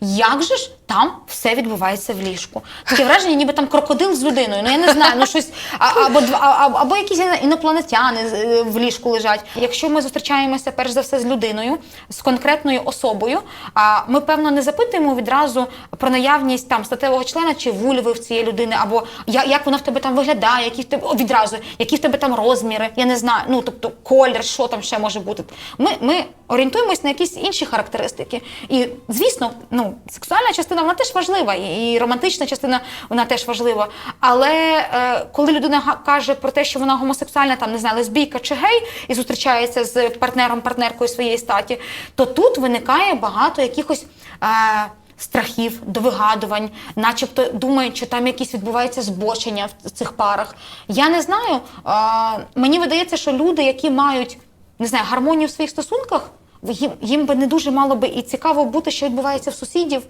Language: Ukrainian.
як же ж там все відбувається в ліжку. Таке враження, ніби там крокодил з людиною. Ну я не знаю, ну щось а- або а- або якісь інопланетяни е, в ліжку лежать. Якщо ми зустрічаємося перш за все з людиною, з конкретною особою, а ми певно не запитуємо відразу про наявність там статевого члена чи вульви в цієї людини, або як вона в тебе там виглядає, які в тебе о, відразу, які в тебе там розміри. Я не знаю. Ну тобто колір, що там ще може бути. Ми, ми орієнтуємось на якісь інші характеристики. І звісно, ну сексуальна частина вона теж важлива, і, романтична частина вона теж важлива. Але е, коли людина каже про те, що вона гомосексуальна, там не знаю, лесбійка чи гей, і зустрічається з партнером, партнеркою своєї статі, то тут виникає багато якихось. Е, Страхів, довигадувань, начебто думають, що там якісь відбуваються збочення в цих парах. Я не знаю. А, мені видається, що люди, які мають не знаю, гармонію в своїх стосунках, їм, їм би не дуже мало би і цікаво бути, що відбувається в сусідів,